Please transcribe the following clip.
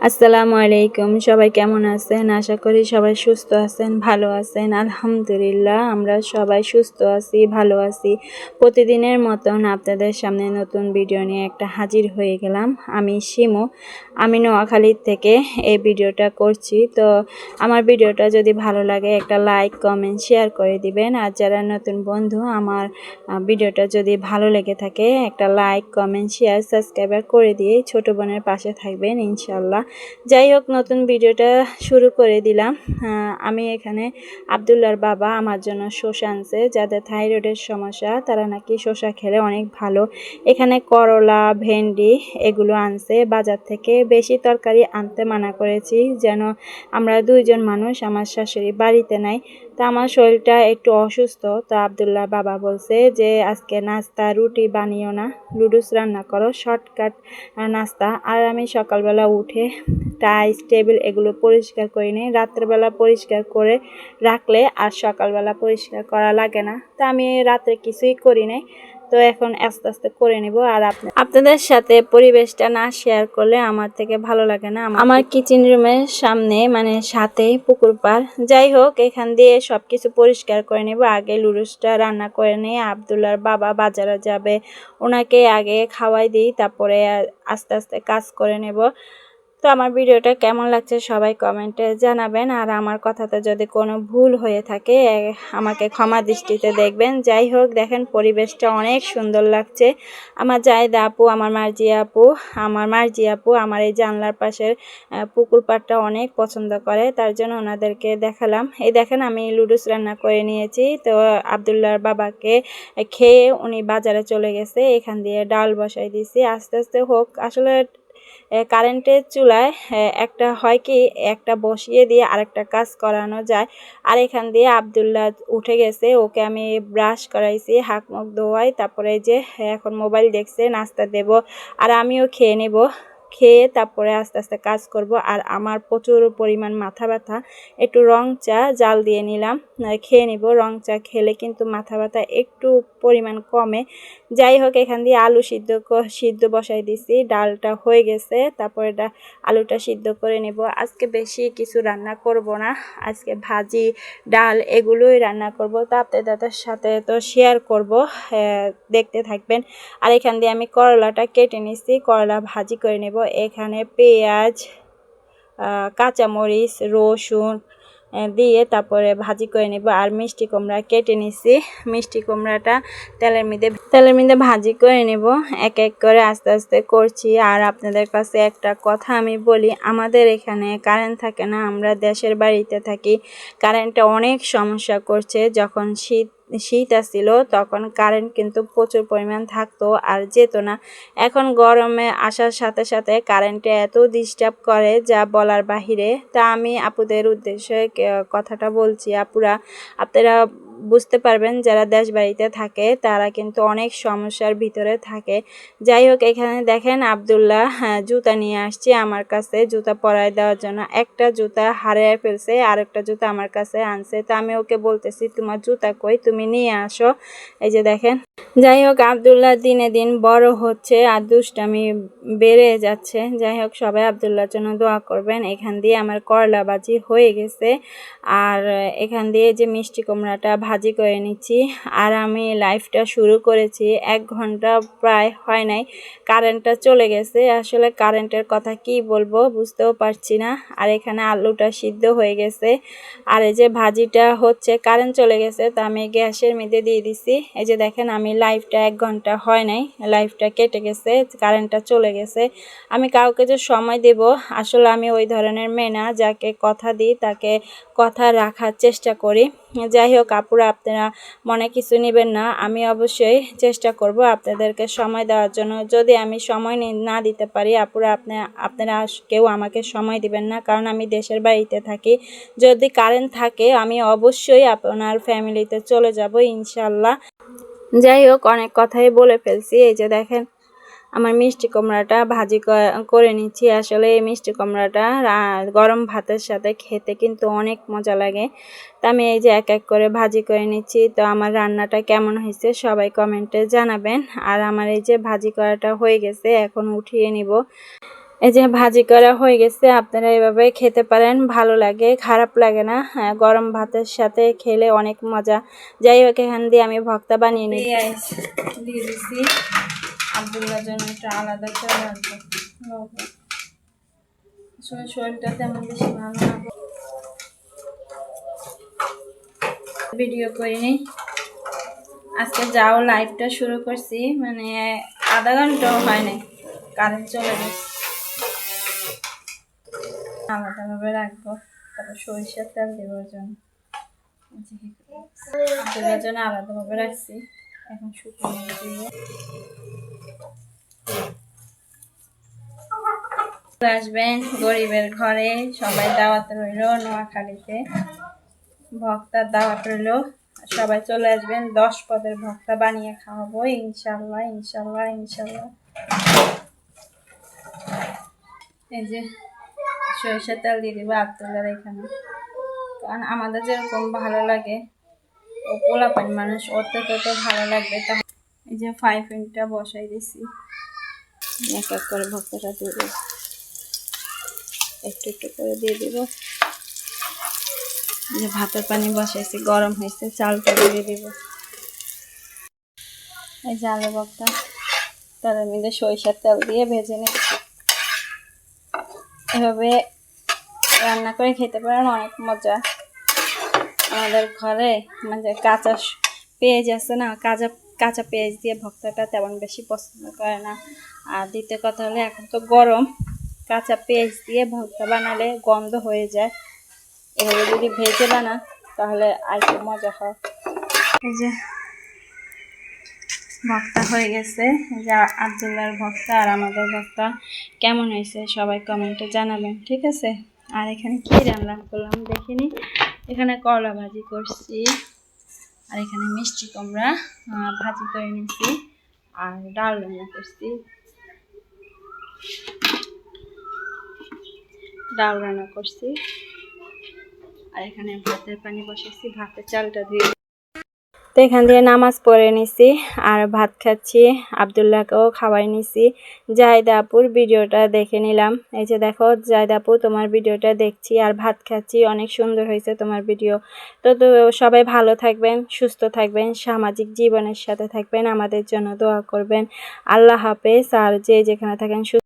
আসসালামু আলাইকুম। সবাই কেমন আছেন? আশা করি সবাই সুস্থ আছেন, ভালো আছেন। আলহামদুলিল্লাহ, আমরা সবাই সুস্থ আছি, ভালো আছি। প্রতিদিনের মতন আপনাদের সামনে নতুন ভিডিও নিয়ে একটা হাজির হয়ে গেলাম। আমি শিমু। আমি নোয়াখালীর থেকে এই ভিডিওটা করছি। তো আমার ভিডিওটা যদি ভালো লাগে, একটা লাইক, কমেন্ট, শেয়ার করে দিবেন। আর যারা নতুন বন্ধু, আমার ভিডিওটা যদি ভালো লেগে থাকে, একটা লাইক, কমেন্ট, শেয়ার, সাবস্ক্রাইবার করে দিয়ে ছোট বোনের পাশে থাকবেন, ইনশাল্লাহ। যাই হোক, নতুন ভিডিওটা শুরু করে দিলাম। আমি এখানে আবদুল্লার বাবা, আমার জন্য শসা আনছে। যাদের থাইরয়েডের সমস্যা, তারা নাকি শসা খেলে অনেক ভালো। এখানে করলা, ভেন্ডি এগুলো আনছে। বাজার থেকে বেশি তরকারি আনতে মানা করেছি, যেন আমরা দুইজন মানুষ, আমার শাশুড়ি বাড়িতে নাই। তা আমার শরীরটা একটু অসুস্থ। তো আবদুল্লাহ বাবা বলছে যে, আজকে নাস্তা, রুটি বানিও না। লুডুস রান্না করো, শর্টকাট নাস্তা। আর আমি সকালবেলা উঠে টাইস টেবিল এগুলো পরিষ্কার করে নিই রাত্রেবেলা পরিষ্কার করে রাখলে আর সকালবেলা পরিষ্কার করা লাগে না। তা আমি রাত্রে কিছুই করি নাই। তো এখন আস্তে আস্তে করে নিব আর আপনা- আপনাদের সাথে পরিবেশটা না শেয়ার করলে আমার থেকে ভালো লাগে না। আমার- কিচেন রুমের সামনে মানে সাথেই পুকুর পার যাই হোক, এখান দিয়ে সব কিছু পরিষ্কার করে নেব। আগে লুডুসটা রান্না করে নিয়ে আবদুল্লার বাবা বাজারে যাবে। ওনাকে আগে খাওয়াই দিই, তারপরে আস্তে আস্তে কাজ করে নেব। তো আমার ভিডিওটা কেমন লাগছে সবাই কমেন্টে জানাবেন। আর আমার কথাতে যদি কোনো ভুল হয়ে থাকে আমাকে ক্ষমা দৃষ্টিতে দেখবেন। যাই হোক, দেখেন পরিবেশটা অনেক সুন্দর লাগছে। আমার জায়দা আপু, আমার মার্জি আপু, আমার মার্জি আপু, আমার এই জানলার পাশের পুকুর পাড়টা অনেক পছন্দ করে, তার জন্য ওনাদেরকে দেখালাম। এই দেখেন, আমি লুডুস রান্না করে নিয়েছি। তো আবদুল্লার বাবাকে খেয়ে উনি বাজারে চলে গেছে। এখান দিয়ে ডাল বসাই দিয়েছি। আস্তে আস্তে হোক, আসলে কারেন্টের চুলায় একটা হয় কি, একটা বসিয়ে দিয়ে আরেকটা কাজ করানো যায়। আর এখান দিয়ে আবদুল্লাহ উঠে গেছে, ওকে আমি ব্রাশ করাইছি হাত মুখ ধোয়াই, তারপরে যে এখন মোবাইল দেখছে, নাস্তা দেব, আর আমিও খেয়ে নেব। খেয়ে তারপরে আস্তে আস্তে কাজ করব, আর আমার প্রচুর পরিমাণ মাথা ব্যথা। একটু রং চা, জাল দিয়ে নিলাম খেয়ে নিব। রং চা খেলে কিন্তু মাথা ব্যথা একটু পরিমাণ কমে। যাই হোক, এখান দিয়ে আলু সিদ্ধ সিদ্ধ বসাই দিছি, ডালটা হয়ে গেছে, তারপরে আলুটা সিদ্ধ করে নেব। আজকে বেশি কিছু রান্না করব না, আজকে ভাজি, ডাল এগুলোই রান্না করব। তো আপনাদের সাথে তো শেয়ার করব দেখতে থাকবেন। আর এখান দিয়ে আমি করলাটা কেটে নিচ্ছি করলা ভাজি করে নেব। এখানে পেঁয়াজ কাঁচামরিচ, রসুন দিয়ে তারপরে ভাজি করে নেব আর মিষ্টি কুমড়া কেটে নিছি। মিষ্টি কুমড়াটা তেলের মধ্যে তেলের মধ্যে ভাজি করে নেব। এক এক করে আস্তে আস্তে করছি। আর আপনাদের কাছে একটা কথা আমি বলি, আমাদের এখানে কারেন্ট থাকে না, আমরা দেশের বাড়িতে থাকি। কারেন্টটা অনেক সমস্যা করছে। যখন শীত শীত আসছিল, তখন কারেন্ট কিন্তু প্রচুর পরিমাণ থাকতো আর যেত না। এখন গরমে আসার সাথে সাথে কারেন্টে এত ডিস্টার্ব করে যা বলার বাহিরে। তা আমি আপুদের উদ্দেশ্যে কথাটা বলছি। আপুরা, আপনারা বুঝতে পারবেন যারা দেশ বাড়িতে থাকে তারা কিন্তু অনেক সমস্যার ভিতরে থাকে। যাই হোক এখানে দেখেন আবদুল্লাহ হ্যাঁ, জুতা নিয়ে আসছে আমার কাছে। জুতা পরায় দেওয়ার জন্য একটা জুতা হারিয়ে ফেলছে আর একটা জুতা আমার কাছে আনছে। তা আমি ওকে বলতেছি তোমার জুতা কই? তুমি নিয়ে আসো। এই যে দেখেন। যাই হোক আবদুল্লাহ দিনে দিন বড় হচ্ছে আর দুষ্টামি বেড়ে যাচ্ছে। যাই হোক সবাই আবদুল্লাহর জন্য দোয়া করবেন। এখান দিয়ে আমার করলা বাজি হয়ে গেছে। আর এখান দিয়ে যে মিষ্টি কুমড়াটা ভাজি করে নিচ্ছি। আর আমি লাইফটা শুরু করেছি, এক ঘণ্টা প্রায় হয় নাই কারেন্টটা চলে গেছে। আসলে কারেন্টের কথা কি বলব বুঝতেও পারছি না। আর এখানে আলুটা সিদ্ধ হয়ে গেছে। আর এই যে ভাজিটা হচ্ছে কারেন্ট চলে গেছে, তো আমি গ্যাসের মধ্যে দিয়ে দিছি। এই যে দেখেন, আমি লাইফটা এক ঘণ্টা হয় নাই লাইফটা কেটে গেছে কারেন্টটা চলে গেছে। আমি কাউকে যে সময় দেব, আসলে আমি ওই ধরনের মেয়ে না, যাকে কথা দিই, তাকে কথা রাখার চেষ্টা করি। যাই হোক আপুরা, আপনারা মনে কিছু নেবেন না। আমি অবশ্যই চেষ্টা করব আপনাদেরকে সময় দেওয়ার জন্য। যদি আমি সময় নি- দিতে পারি, আপুরা, আপনি আপনারা কেউ আমাকে সময় দিবেন না, কারণ আমি দেশের বাড়িতে থাকি। যদি কারেন্ট থাকে, আমি অবশ্যই আপনার ফ্যামিলিতে চলে যাব ইনশাল্লাহ যাই হোক অনেক কথাই বলে ফেলছি। এই যে দেখেন আমার মিষ্টি কুমড়াটা ভাজি করে নিচ্ছি। আসলে এই মিষ্টি কুমড়াটা গরম ভাতের সাথে খেতে কিন্তু অনেক মজা লাগে। তো আমি এই যে এক এক করে ভাজি করে নিচ্ছি। তো আমার রান্নাটা কেমন হয়েছে সবাই কমেন্টে জানাবেন। আর আমার এই যে ভাজি করাটা হয়ে গেছে এখন উঠিয়ে নিব। এই যে ভাজি করা হয়ে গেছে আপনারা এভাবে খেতে পারেন ভালো লাগে খারাপ লাগে না। হ্যাঁ গরম ভাতের সাথে খেলে অনেক মজা। যাই হোক এখান দিয়ে আমি ভক্তা বানিয়ে নিই দিয়ে দিচ্ছি আবদুল্লার জন্য একটু আলাদা করে রাখব আসলে শরীরটা তেমন বেশি ভালো না। ভিডিও করিনি। আজকে যাও লাইভটা শুরু করছি। মানে আধা ঘন্টাও হয় নাই। কারেন্ট চলে গেছে। আলাদাভাবে রাখব। তারপর সরিষার তেল দেওয়ার জন্য। দেওয়ার জন্য আলাদাভাবে রাখছি। এখন শুকনো দিয়ে আসবেন গরিবের ঘরে, সবাই দাওয়াত রইল নোয়াখালীতে। ভক্তার দাওয়াত রইল, সবাই চলে আসবেন, দশ পদের ভক্তা বানিয়ে খাওয়াবো, ইনশাল্লাহ ইনশাল্লাহ ইনশাল্লাহ। এই যে সরিষার তেল দিয়ে দিব আবদুল্লার এখানে। কারণ আমাদের যেরকম ভালো লাগে, ও পোলাপান মানুষ, ওর থেকে ভালো লাগবে। তা এই যে ফাইভ মিনিটটা বসাই দিছি। এক এক করে ভক্তটা দেবো। একটু একটু করে দিয়ে দিব। যে ভাতের পানি বসাইছি, গরম হয়েছে, চালটা দিয়ে দিব। এই যে আলু ভক্তা তার মধ্যে সরিষার তেল দিয়ে ভেজে নিচ্ছি। এভাবে রান্না করে খেতে পারেন, অনেক মজা। আমাদের ঘরে মানে কাঁচা পেঁয়াজ আছে না, কাঁচা কাঁচা পেঁয়াজ দিয়ে ভক্তটা তেমন বেশি পছন্দ করে না। আর দ্বিতীয় কথা হলে, এখন তো গরম, কাঁচা পেঁয়াজ দিয়ে ভর্তা বানালে গন্ধ হয়ে যায়। এভাবে যদি ভেজে বানা তাহলে আর একটু মজা হয়। এই যে ভক্তা হয়ে গেছে। যে আবদুল্লার ভক্তা আর আমাদের ভক্তা কেমন হয়েছে সবাই কমেন্টে জানাবেন, ঠিক আছে? আর এখানে কি রান্না করলাম দেখিনি। এখানে করলা ভাজি করছি, আর এখানে মিষ্টি কুমড়া ভাজি করে নিয়েছি, আর ডাল রান্না করছি। ডাল রান্না করছি। আর এখানে ভাতের পানি ভাতের চালটা ধুয়ে তো এখান থেকে নামাজ পড়ে নিছি, আর ভাত খাচ্ছি, আবদুল্লাহকেও খাওয়াই নিছি। জাহিদাপুর ভিডিওটা দেখে নিলাম। এই যে দেখো জাহিদাপু তোমার ভিডিওটা দেখছি আর ভাত খাচ্ছি, অনেক সুন্দর হয়েছে তোমার ভিডিও। তো তো সবাই ভালো থাকবেন, সুস্থ থাকবেন, সামাজিক জীবনের সাথে থাকবেন, আমাদের জন্য দোয়া করবেন। আল্লাহ হাফেজ, আর যে যেখানে থাকেন